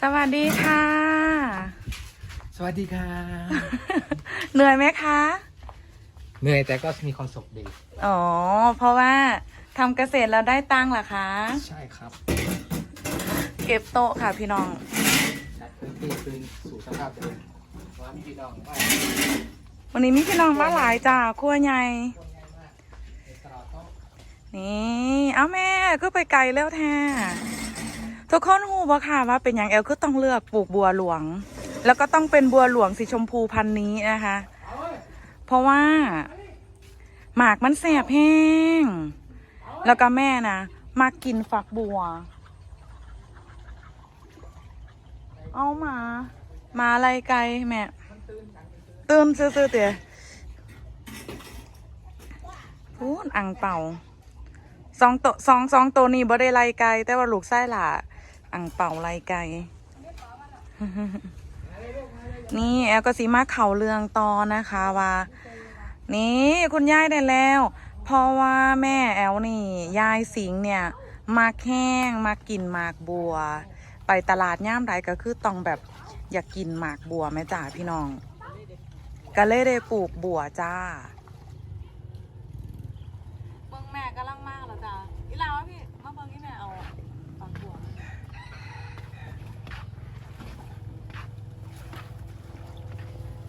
สวัสดีค่ะ สวัสดีค่ะ เหนื่อยไหมคะ เหนื่อยแต่ก็มีความสุขดี อ๋อ เพราะว่าทำเกษตรแล้วได้ตังค์เหรอคะ ใช่ครับเก็บโต๊ะค่ะพี่น้องจัดพื้นที่คืนสู่สภาพเดิมวันพี่น้องว่าวันนี้มีพี่น้องมาหลายจ้าครัวใหญ่ในตลาดต้องนี่ เอาแม่ก็ไปไกลแล้วแท้ ทุกคนหูบ่ค่ะว่าเป็นอย่างแอลก็ต้องเลือกปลูกบัวหลวง แล้วก็ต้องเป็นบัวหลวงสีชมพูพันธุ์นี้นะคะ เพราะว่า หมากมันแสบแห้ง แล้วก็แม่นะมากินฝักบัว เอามา มาอะไรไกลแม่ตื่นซื้อๆเตี๋ยพูนอังเป่าสองตัวสองสองตัวนี้บ่ได้ไล่ไกลแต่ว่าลูกไส้หล่ะ อังเป่าไล่ไกลนี่แอลก็สีมาเข่าเรืองตอนะคะว่า นี่คุณยายได้แล้ว เพราะว่าแม่แอลนี่ ยายสิงเนี่ยมาแห้งมากินหมากบัว ไปตลาดย่ามใดก็คือต้องแบบอยากกินหมากบัวแม่จ๋าพี่น้องก็เลยได้ปลูกบัวจ้าเบิ่งแม่กำลังมากแล้วจ้าอีลาวะพี่มาเบิ่งที่แม่เอาฝักบัว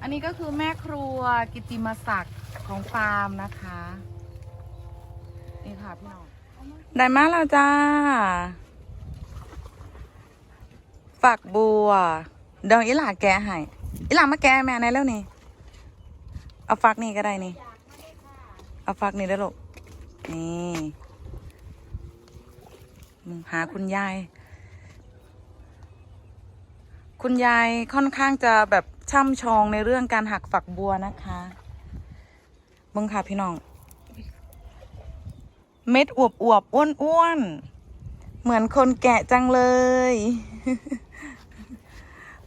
อันนี้ก็คือแม่ครัวกิติมศักดิ์ของฟาร์มนะคะนี่ค่ะพี่น้องได้มาแล้วจ้า ฝักบัว เดี๋ยวอีหลาแกะให้อีหลามาแก้แม่ในแล้วนี่ เอาฝักนี่ก็ได้นี่ เอาฝักนี่ได้อลูกนี่หาคุณยาย คุณยายค่อนข้างจะแบบ ช่ำชองในเรื่องการหักฝักบัวนะคะมึงค่ะพี่น้อง เม็ดอวบอวบอ้วนอ้วนเหมือนคนแกะจังเลย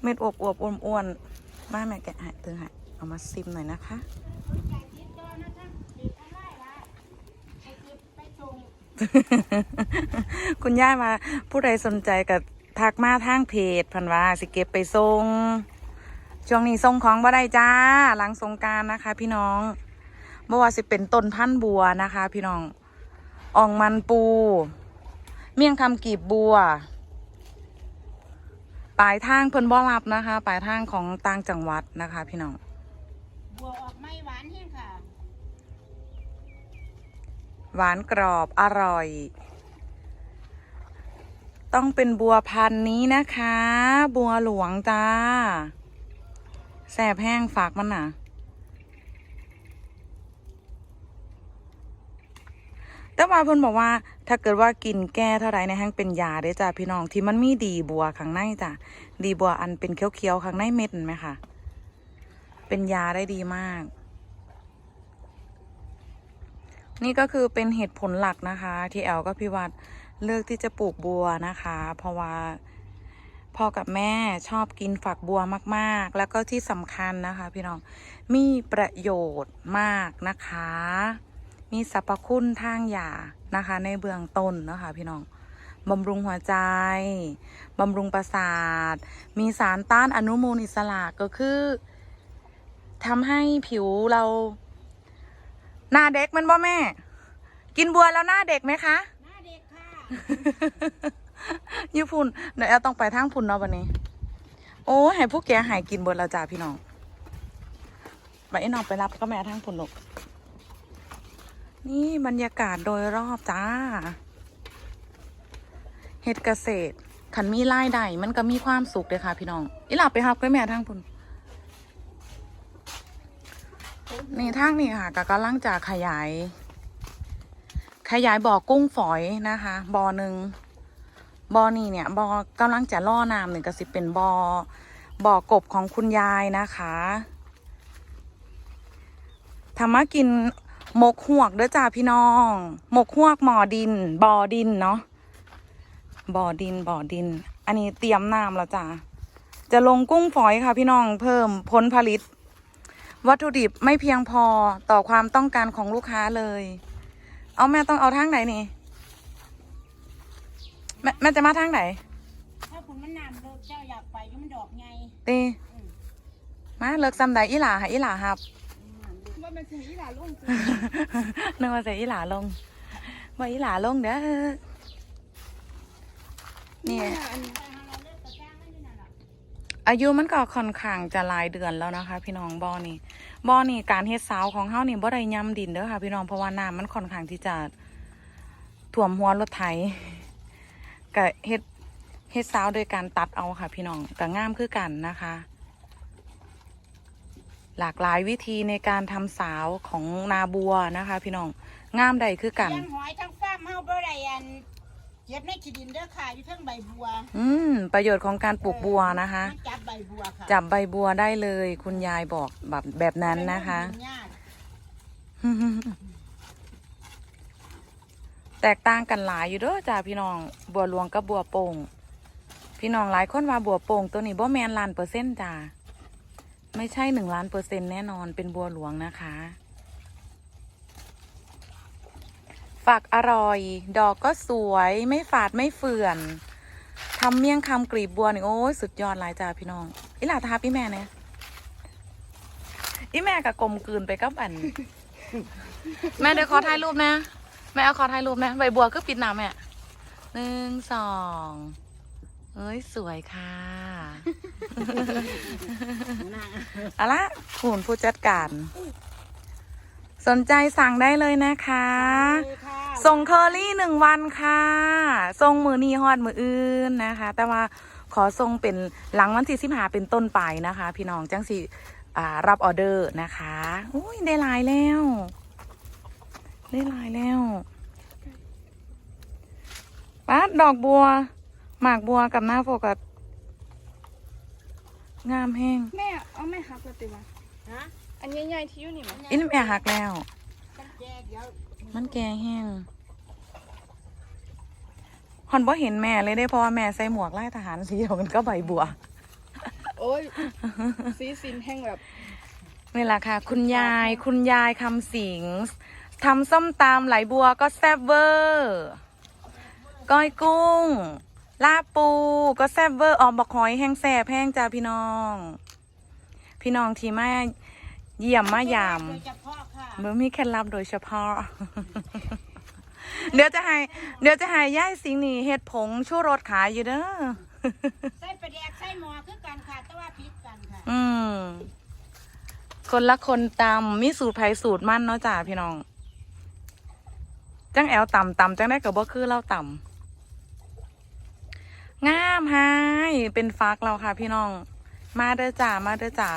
เม็ดอวบอวบอ้วนอ้วนมาแม่แกะห้เตือให้เอามาซิมหน่อยนะคะคุณย่ามาผู้ใดสนใจกับทักมาทางเพจพันว่าสิเก็บไปส่ง ช่วงนี้ส่งของบ่ได้จ้า หลังสงกรารนะคะ พี่น้องบ่ว่าสิเป็นต้นพันธุ์บัวนะคะ พี่น้องอ่องมันปู เมี่ยงคำกีบบัวปลายทางเพิ่นบ่รับนะคะปลายทางของต่างจังหวัดนะคะ พี่น้องบัวออกไม่หวานแห้งค่ะหวานกรอบอร่อย ต้องเป็นบัวพันธุ์นี้นะคะ บัวหลวงจ้า แสบแห้งฝากมันน่ะ แต่ว่าเพิ่นบอกว่า ถ้าเกิดว่ากินแก้เท่าไรในแห้งเป็นยาได้จ้าพี่น้องที่มันมีดีบัวข้างในจ้ะดีบัวอันเป็นเขียวๆข้างในเม็ดไหมคะเป็นยาได้ดีมาก นี่ก็คือเป็นเหตุผลหลักนะคะ ที่แอลก็พี่วัดเลือกที่จะปลูกบัวนะคะ เพราะว่า พ่อกับแม่ชอบกินฝักบัวมาก ๆ แล้วก็ที่สำคัญนะคะ พี่น้องมีประโยชน์มากนะคะ มีสรรพคุณทางยานะคะ ในเบื้องต้นนะคะ พี่น้องบำรุงหัวใจ บำรุงประสาท มีสารต้านอนุมูลอิสระก็คือทำให้ผิวเรา หน้าเด็กมันบ่แม่ กินบัวแล้วหน้าเด็กไหมคะ หน้าเด็กค่ะ ญี่ปุ่นเดี๋ยวแอลต้องไปทางพุ่นเนาะวันนี้ โอ้ให้พวกแกหายกินเบิดแล้วจ้าพี่น้องไปไอ้น้องไปรับก็แม่ทางพุ่นลูกนี่บรรยากาศโดยรอบจ้าเฮ็ดเกษตรขันมีรายได้มันก็มีความสุขเลยค่ะ พี่น้องอีหลับไปครับก็แม่ทางพุ่นนี่ทางนี้ค่ะก็กำลังจะขยาย ขยายบ่อกุ้งฝอยนะคะบ่อหนึ่ง บ่อนี่เนี่ยบ่อกำลังจะล่อน้ำหนึ่งก็สิเป็นบ่อบ่อกบของคุณยายนะคะทำมากินหมกหวกเด้อจ้าพี่น้อง หมกหวกหมอดิน บ่อดินเนาะบ่อดินบ่อดิน อันนี้เตรียมน้ำแล้วจ้าจะลงกุ้งฝอยค่ะพี่น้องเพิ่มผลผลิต วัตถุดิบไม่เพียงพอต่อความต้องการของลูกค้าเลย เอาแม่ต้องเอาทางไหนนี่ ม่แม่จะมาทางไหนถ้าคุณคุณมันน้ำเลิกเจ้าอยากไปอยุ่มันดอกไงตีมาเลิกซ้ำใดอีหลาให้อีหลาครับ ว่ามันสีหล่ะลุงนึกว่าจะอีหลาลงว่าอีหลาลงเด้อเนี่ยอายุมันก็ค่อนข้างจะหลายเดือนแล้วนะคะ พี่น้องบ่อนี่บ่อนี่การเฮ็ดสาวของเฮานี่บ่ได้ย่ำดินเด้อค่ะ พี่น้องเพราะว่าน้ำมันค่อนข้างที่จะท่วมหัวรถไถ ก็เฮ็ดเฮ็ดสาวโดยการตัดเอาค่ะ พี่น้องก็งามคือกันนะคะ หลากหลายวิธีในการทำสาวของนาบัวนะคะ พี่น้องงามใดคือกัน เลี้ยงหอยทั้งฟาร์มเฮาบ่ได้อันเก็บในขี้ดินเด้อค่ะอยู่เทั้งใบบัวอืม ประโยชน์ของการปลูกบัวนะคะ มันจับใบบัวค่ะจับใบบัวได้เลย คุณยายบอกแบบแบบนั้นนะคะมัยุ่งยาก แตกต่างกันหลายอยู่เด้อจ้าพี่น้อง บัวหลวงกับบัวโป่ง พี่น้องหลายคนว่าบัวโป่งตัวนี้บ่แมนล้านเปอร์เซ็นต์จ้าไม่ใช่หนึ่งล้านเปอร์เซ็นต์แน่นอนเป็นบัวหลวงนะคะ ฝักอร่อย ดอกก็สวยไม่ฝาดไม่เฟื่อนทำเมี่ยงคำกลีบบัวนี่โอ้ยสุดยอดหลายจ้าพี่น้องอีหลาทาพี่แม่เนี่ยอีแม่กับกลมกลืนไปกับอัน แม่เดี๋ยวขอถ่ายรูปนะ แม่เอาขอถ่ายรูปนะใบบัวก็ปิดหน้าแม่หนึ่งสองเอ้ยสวยค่ะเอาละคุณผู้จัดการ สนใจสั่งได้เลยนะคะเลยค่ะส่งเคอรี่หนึ่งวันค่ะส่งมือนีฮอดมืออื่นนะคะ แต่ว่าขอส่งเป็นหลังวันที่สิบหาเป็นต้นไปนะคะ พี่น้องจังสิอ่ารับออเดอร์นะคะ อุ้ยได้หลายแล้ว ได้หลายแล้วปัดดอกบัว หมากบัวกับหน้าโฟกัสงามแห้งแม่เอาไม่หักเลยติวะฮะอันใหญ่ๆที่อยู่นี่มั้ยอินแม่หักแล้วมันแก่เดี๋ยวมันแก่แห้งฮอนบ่เห็นแม่เลยได้เพราะว่าแม่ใส่หมวกไล่ทหารสีเดียวกันก็ใบบัว โอ้ยสีสินแห้งแบบนี่แหละค่ะ คุณยายคุณยายคำสิง ทำส้มตำไหลบัวก็แซ่บเวอร์ก้อยกุ้ง ลาบปูก็แซ่บเวอร์ออมบักหอยแห้งแซ่บแห้งจ้าพี่น้อง พี่น้องที่มาเยี่ยมมายามโดยเฉพาะค่ะเมื่อมีเคล็ดลับโดยเฉพาะ เดี๋ยวจะให้ เดี๋ยวจะให้ย่ายสิงห์นี่เห็ดผงชูรสขายอยู่เด้อใส่ปลาแดกใส่หมอคือกันค่ะแต่ว่าพริกกันค่ะ อืมคนละคนตำมีสูตรไผสูตรมั่นเนาะจ้าพี่น้อง จังแอลต่ำต่ำจังได้กับบ่คือเล่าต่ำงามไฮเป็นฟักเราค่ะพี่น้อง มาเด้อจ้ามาเด้อจ้า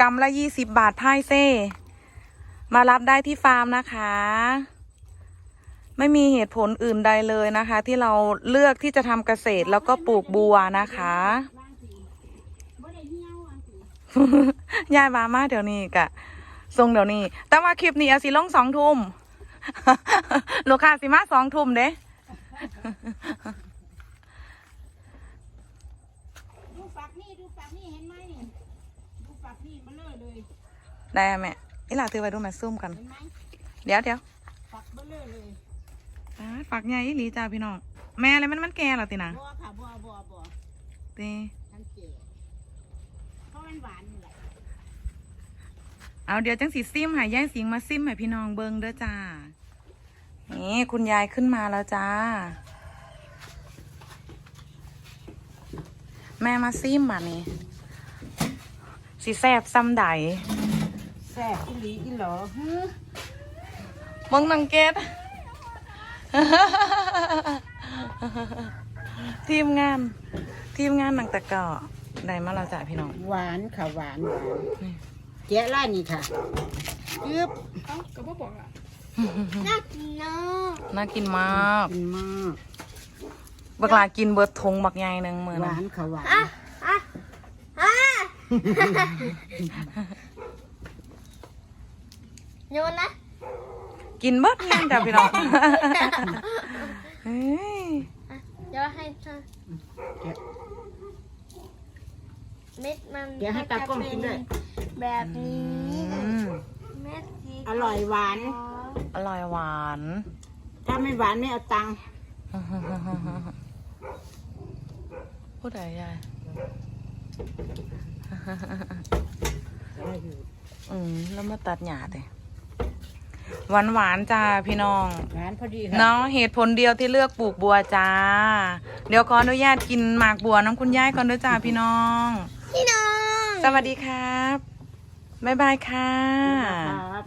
กำละยี่สิบบาทไพายเซ่มารับได้ที่ฟาร์มนะคะ ไม่มีเหตุผลอื่นใดเลยนะคะ ที่เราเลือกที่จะทำเกษตรแล้วก็ปลูกบัวนะคะยายมามาเดี๋ยวนี้กะทรงเดี๋ยวนี้ แต่ว่าคลิปนี้เอาสิลงสองทุ่ม ลูกค้าสิมาสองทุ่มเด้ดูฝักนี่ดูฝักนี่เห็นไหมนี่ดูฝักนี่มาเลยเลยได้อะแม่อีหลาถือไว้ดูแม่ซุ่มกัน เห็นไหมเดี๋ยวเดี๋ยวฝักเบลอเลยอ่าฝากใหญ่อีหลีจ้าพี่น้องแม่อะไรมันมันแก่แล้วตินะบัวค่ะบัวบัวบัวตีทันเก๋เพราะมันหวานนี่แหละเอาเดี๋ยวจังสีซิมใหายายสิงมาซิมให้พี่น้องเบิงเด้อจ้า นี่คุณยายขึ้นมาแล้วจ้า แม่มาซิมมานี่สีแซบซ้ำใดแซ่บอีหลีอีหลอฮึมึงนังเกตทีมงาน ทีมงานหนังตะกร้อได้มาแล้วจ้ะพี่น้อง หวานค่ะหวานหวานนี่แกะล่านี่ค่ะยึบเอ้าก็บ่บอกอะ น่ากินเนาะน่ากินมากกินมากบักลากินเบิดทงบักใหญ่หนึ่งมือหนะวานค่ะหวานโยนนะกินเบิดยังจ้ะพี่น้องเฮ้ยเดี๋ยวให้เธอแกะเม็ดมันเดี๋ยวให้ตากล้องกินด้วย แบบนี้อืมเม็ดสีอร่อยหวานขาว อร่อยหวาน ถ้าไม่หวานไม่เอาตังค์เผู้ใดยายอืมแล้วมาตัดหญ้าเตหวานหวานๆจ้าพี่น้องงานพอดีเนาะเหตุผลเดียวที่เลือกปลูกบัวจ้า เดี๋ยวขออนุญาตกินหมากบัวน้ำคุณยายก่อนด้วยจ้าพี่น้อง พี่น้อง สวัสดีครับ บ๊ายบายค่ะ ครับ